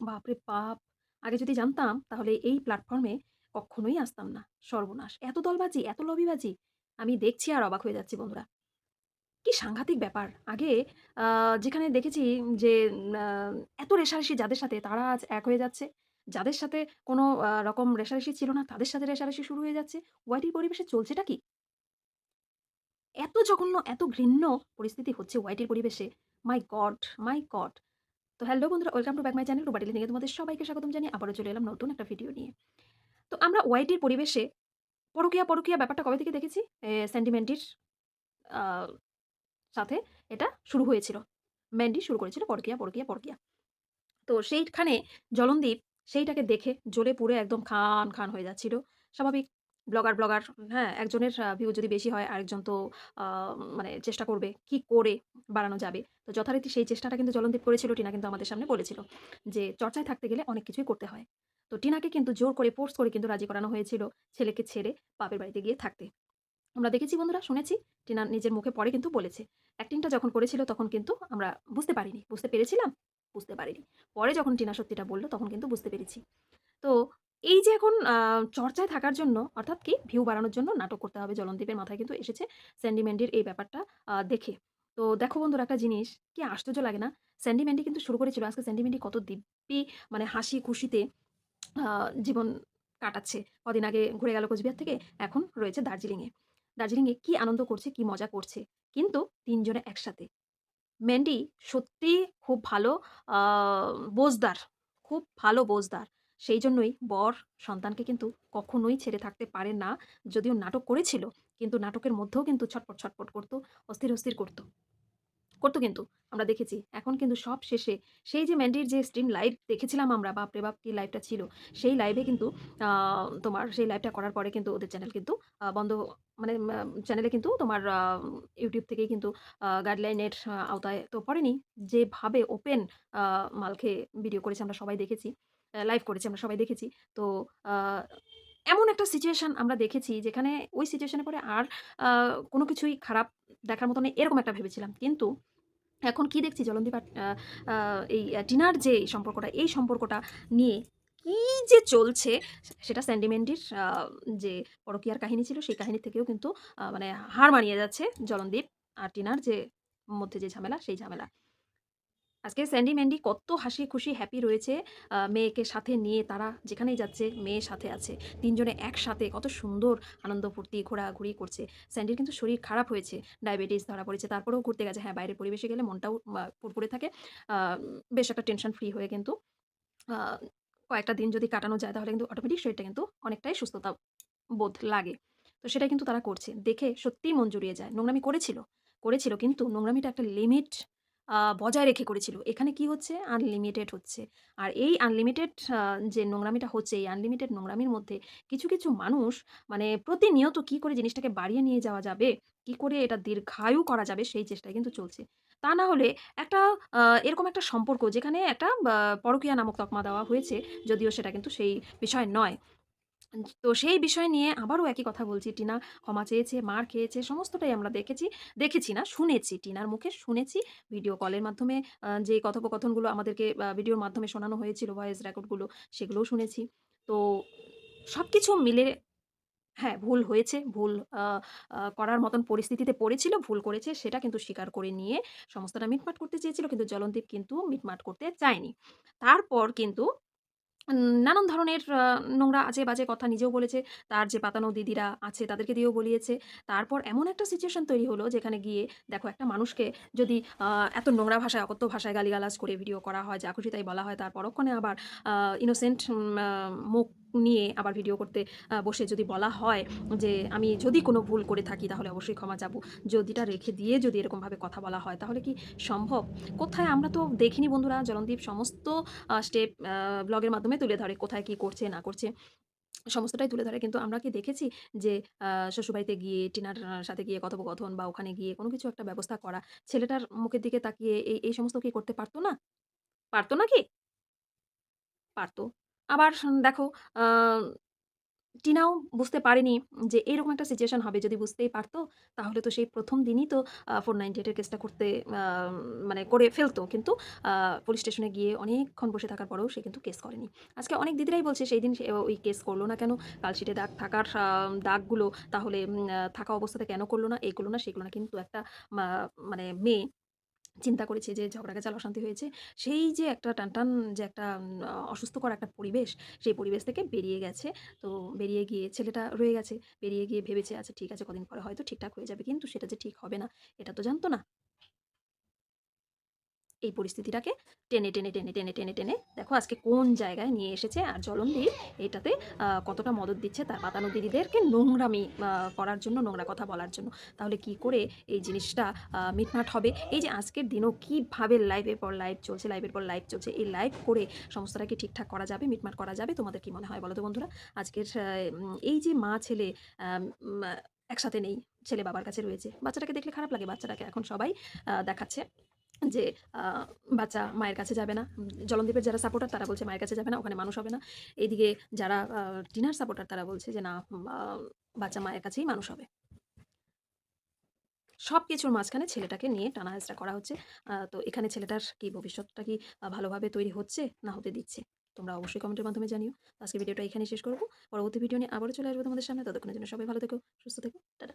বাপরে বাপ! আগে যদি জানতাম তাহলে এই প্ল্যাটফর্মে কখনোই আসতাম না। সর্বনাশ! এত দলবাজি, এত লবিবাজি! আমি দেখছি আর অবাক হয়ে যাচ্ছি বন্ধুরা। কি সাংঘাতিক ব্যাপার! আগে যেখানে দেখেছি যে এত রেষারেষি যাদের সাথে তারা আজ এক হয়ে যাচ্ছে। যাদের সাথে কোনো রকম রেষারেষি ছিল না তাদের সাথে রেষারেষি শুরু হয়ে যাচ্ছে। ওয়াইটির পরিবেশে চলছেটা কি? এত জঘন্য, এত ঘৃণ্য পরিস্থিতি হচ্ছে ওয়াইটির পরিবেশে। My god! My god! তো হ্যালো বন্ধুরা, welcome to back my channel রুবাটি এ তোমাদের সবাইকে স্বাগতম জানিয়ে আবারও চলে এলাম নতুন একটা ভিডিও নিয়ে। তো আমরা ওয়াইটির পরিবেশে পরকিয়া পরকিয়া ব্যাপারটা কবে থেকে দেখেছি? স্যান্ডি সাথে এটা শুরু হয়েছিল। ম্যান্ডি শুরু করেছিল পরকিয়া পরকিয়া পরকিয়া তো সেইখানে জলনদীপ সেইটাকে দেখে জ্বলে পুড়ে একদম খান, খান হয়ে যাচ্ছিল। স্বাভাবিক ব্লগার, ব্লগার হ্যাঁ, একজনের ভিউ যদি বেশি হয় আরেকজন তো মানে চেষ্টা করবে কি করে বাড়ানো যাবে। তো যথারীতি সেই চেষ্টাটা কিন্তু জলনদীপ করেছিল। টিনা কিন্তু আমাদের সামনে বলেছিল যে, চর্চায় থাকতে গেলে অনেক কিছুই করতে হয়। তো টিনাকে কিন্তু জোর করে ফোর্স করে কিন্তু রাজি করানো হয়েছিল ছেলেকে ছেড়ে বাপের বাড়িতে গিয়ে থাকতে। আমরা দেখেছি বন্ধুরা, শুনেছি। টিনা নিজের মুখে পরে কিন্তু বলেছে। অ্যাক্টিংটা যখন করেছিল তখন কিন্তু আমরা বুঝতে পারিনি। বুঝতে পেরেছিলাম? বুঝতে পারিনি। পরে যখন টিনা সত্যিটা বলল তখন কিন্তু বুঝতে পেরেছি। তো এই যে এখন চর্চায় থাকার জন্য অর্থাৎ কি ভিউ বাড়ানোর জন্য নাটক করতে হবে জলনদীপের মাথায় কিন্তু এসেছে স্যান্ডি ম্যান্ডির এই ব্যাপারটা দেখে। তো দেখো বন্ধুরা একটা জিনিস কি আশ্চর্য লাগে না? স্যান্ডি ম্যান্ডি কিন্তু শুরু করেছিল আজকে স্যান্ডি ম্যান্ডি কত দিব্যি মানে হাসি খুশিতে জীবন কাটাচ্ছে। কদিন আগে ঘুরে গেল কোচবিহার থেকে এখন রয়েছে দার্জিলিংয়ে। দার্জিলিংয়ে কি আনন্দ করছে, কি মজা করছে। কিন্তু তিনজনে একসাথে। ম্যান্ডি সত্যি খুব ভালো বোজদার, খুব ভালো বোজদার। সেইজন্যই বর সন্তানকে কিন্তু কখনোই ছেড়ে থাকতে পারে না। যদিও নাটক করেছিল, কিন্তু নাটকের মধ্যেও কিন্তু ছটপট, ছটপট করত, অস্থির, অস্থির করত। করত কিন্তু। আমরা দেখেছি। এখন কিন্তু সব শেষে সেই যে ম্যান্ডির যে স্ট্রিম লাইভ দেখেছিলাম আমরা, বাপরে বাপ! কি লাইভটা ছিল। সেই লাইভে কিন্তু তোমার সেই লাইভটা করার পরে কিন্তু ওদের চ্যানেল কিন্তু বন্ধ মানে চ্যানেলে কিন্তু তোমার ইউটিউব থেকেই কিন্তু গাইডলাইনের আওতায় তো পড়েনি। যেভাবে ওপেন আ মাল খেয়ে ভিডিও করেছে আমরা সবাই দেখেছি। লাইভ করেছি আমরা সবাই দেখেছি। তো এমন একটা সিচুয়েশন আমরা দেখেছি যেখানে ওই সিচুয়েশনে পরে আর কোনো কিছুই খারাপ দেখার মতো নেই এরকম একটা ভেবেছিলাম। কিন্তু এখন কি দেখছি জলনদীপ এই ডিনার যে সম্পর্কটা, এই সম্পর্কটা নিয়ে কি যে চলছে সেটা স্যান্ডি ম্যান্ডির আ যে পরকীয়ার কাহিনী ছিল সেই কাহিনী থেকেও কিন্তু মানে হার মানিয়ে যাচ্ছে জলন্দীপ আর টিনার যে মধ্যে যে ঝামেলা সেই ঝামেলা। আজকে স্যান্ডি ম্যান্ডি কত হাসি খুশি হ্যাপি রয়েছে মেয়েকে সাথে নিয়ে তারা যেখানেই যাচ্ছে মেয়ে সাথে আছে। তিনজনে একসাথে কত সুন্দর আনন্দ ফুর্তি ঘোরাঘুরি করছে। স্যান্ডির কিন্তু শরীর খারাপ হয়েছে। ডায়াবেটিস ধরা পড়েছে। তারপরেও ঘুরতে গেছে। হ্যাঁ, বাইরের পরিবেশে গেলে মনটাও ফুরফুরে থাকে। বেশ একটা টেনশন ফ্রি হয়ে কিন্তু কয়েকটা দিন যদি কাটানো যায় তাহলে কিন্তু অটোমেটিক শরীরটা কিন্তু অনেকটাই সুস্থতা বোধ লাগে। তো সেটাই কিন্তু তারা করছে। দেখে সত্যিই মন জুড়িয়ে যায়। নোংরামি করেছিল, করেছিল কিন্তু নোংরামিটা একটা লিমিট বজায় রেখে করেছিল। এখানে কি হচ্ছে? আনলিমিটেড হচ্ছে। আর এই আনলিমিটেড যে নোংরামিটা হচ্ছে, এই আনলিমিটেড নোংরামির মধ্যে কিছু, কিছু মানুষ মানে প্রতিনিয়ত কি করে জিনিসটাকে বাড়িয়ে নিয়ে যাওয়া যাবে, কি করে এটা দীর্ঘায়ু করা যাবে সেই চেষ্টাই কিন্তু চলছে। তা না হলে একটা এরকম একটা সম্পর্ক যেখানে একটা পরকীয়া নামক তকমা দেওয়া হয়েছে, যদিও সেটা কিন্তু সেই বিষয় নয়। তো সেই বিষয় নিয়ে আবারও একই কথা বলছি। টিনা ক্ষমা চেয়েছে, মার খেয়েছে সমস্তটাই আমরা দেখেছি। দেখেছি না শুনেছি। টিনার মুখে শুনেছি। ভিডিও কলের মাধ্যমে যে কথোপকথনগুলো আমাদেরকে ভিডিওর মাধ্যমে শোনানো হয়েছিল ভয়েস রেকর্ডগুলো সেগুলোও শুনেছি। তো সব কিছু মিলে হ্যাঁ, ভুল হয়েছে। ভুল করার মতন পরিস্থিতিতে পড়েছিল, ভুল করেছে সেটা কিন্তু স্বীকার করে নিয়ে সমস্তটা মিটমাট করতে চেয়েছিল। কিন্তু জলনদীপ কিন্তু মিটমাট করতে চায়নি। তারপর কিন্তু নানান ধরনের নোংরা আজে-বাজে কথা নিজেও বলেছে। তার যে পাতানো দিদিরা আছে তাদেরকে দিয়েও বলিয়েছে। তারপর এমন একটা সিচুয়েশন তৈরি হলো যেখানে গিয়ে দেখো একটা মানুষকে যদি এত নোংরা ভাষায়, অকথ্য ভাষায় গালিগালাজ করে ভিডিও করা হয়, যা খুশি তাই বলা হয়, তার পরক্ষণে আবার ইনোসেন্ট মুখ নিয়ে আবার ভিডিও করতে বসে যদি বলা হয় যে, "আমি যদি কোনো ভুল করে থাকি তাহলে অবশ্যই ক্ষমা চাবো।" যদিটা রেখে দিয়ে যদি এরকমভাবে কথা বলা হয় তাহলে কি সম্ভব? কোথায় আমরা তো দেখিনি বন্ধুরা জলনদীপ সমস্ত স্টেপ ব্লগের মাধ্যমে তুলে ধরে। কোথায় কি করছে না করছে সমস্তটাই তুলে ধরে। কিন্তু আমরা কি দেখেছি যে শ্বশুরবাড়িতে গিয়ে টিনার সাথে গিয়ে কথোপকথন বা ওখানে গিয়ে কোনো কিছু একটা ব্যবস্থা করা। ছেলেটার মুখের দিকে তাকিয়ে এই, এই সমস্ত কি করতে পারতো না? পারতো না কি? পারত। আবার দেখো টিনাও বুঝতে পারেনি যে এরকম একটা সিচুয়েশন হবে। যদি বুঝতেই পারতো তাহলে তো সেই প্রথম দিনই তো ফোর নাইনটি এইটের কেসটা করতে মানে করে ফেলতো কিন্তু পুলিশ স্টেশনে গিয়ে অনেকক্ষণ বসে থাকার পরেও সে কিন্তু কেস করেনি। আজকে অনেক দিদিরাই বলছে সেইদিন সে ওই কেস করল না কেন? কালশিটে দাগ থাকার দাগগুলো তাহলে থাকা অবস্থাতে কেন করল না? করল না, সেগুলো না। কিন্তু একটা মানে মেয়ে চিন্তা করেছে যে ঝগড়া গেছাল অশান্তি হয়েছে। সেই যে একটা টানটান যে একটা অসুস্থকর একটা পরিবেশ, সেই পরিবেশ থেকে বেরিয়ে গেছে। তো বেরিয়ে গিয়ে ছেলেটা রয়ে গেছে। বেরিয়ে গিয়ে ভেবেছে আচ্ছা ঠিক আছে কদিন পরে হয়তো ঠিকঠাক হয়ে যাবে। কিন্তু সেটা যে ঠিক হবে না, এটা তো জানতো না। এই পরিস্থিতিটাকে টেনে, টেনে, টেনে, টেনে, টেনে, টেনে দেখো আজকে কোন জায়গায় নিয়ে এসেছে। আর জ্বলনদি এটাতে কতটা মদত দিচ্ছে তার পাতানো দিদিদেরকে নোংরামি করার জন্য, নোংরা কথা বলার জন্য। তাহলে কি করে এই জিনিসটা মিটমাট হবে? এই যে আজকের দিনেও কীভাবে লাইভের পর লাইভ চলছে, লাইভের পর লাইভ চলছে। এই লাইভ করে সমস্তটা কি ঠিকঠাক করা যাবে, মিটমাট করা যাবে? তোমাদের কি মনে হয় বলো তো বন্ধুরা? আজকের এই যে মা-ছেলে একসাথে নেই। ছেলে বাবার কাছে রয়েছে। বাচ্চাটাকে দেখলে খারাপ লাগে। বাচ্চাটাকে এখন সবাই দেখাচ্ছে যে বাচ্চা মায়ের কাছে যাবে না। জলনদীপের যারা সাপোর্টার তারা বলছে মায়ের কাছে যাবে না, ওখানে মানুষ হবে না। এদিকে যারা টিনার সাপোর্টার তারা বলছে যে না বাচ্চা মায়ের কাছেই মানুষ হবে। সব কিছুর মাঝখানে ছেলেটাকে নিয়ে টানা-হেঁচড়া করা হচ্ছে। তো এখানে ছেলেটার কি ভবিষ্যৎটা কি ভালোভাবে তৈরি হচ্ছে না হতে দিচ্ছে? তোমরা অবশ্যই কমেন্টের মাধ্যমে জানিও। তো আজকের ভিডিওটা এখানেই শেষ করব পরবর্তী ভিডিও নিয়ে আবারও চলে আসব তোমাদের সামনে। ততক্ষণের জন্য সবাই ভালো থেকো, সুস্থ থেকো। টাটা।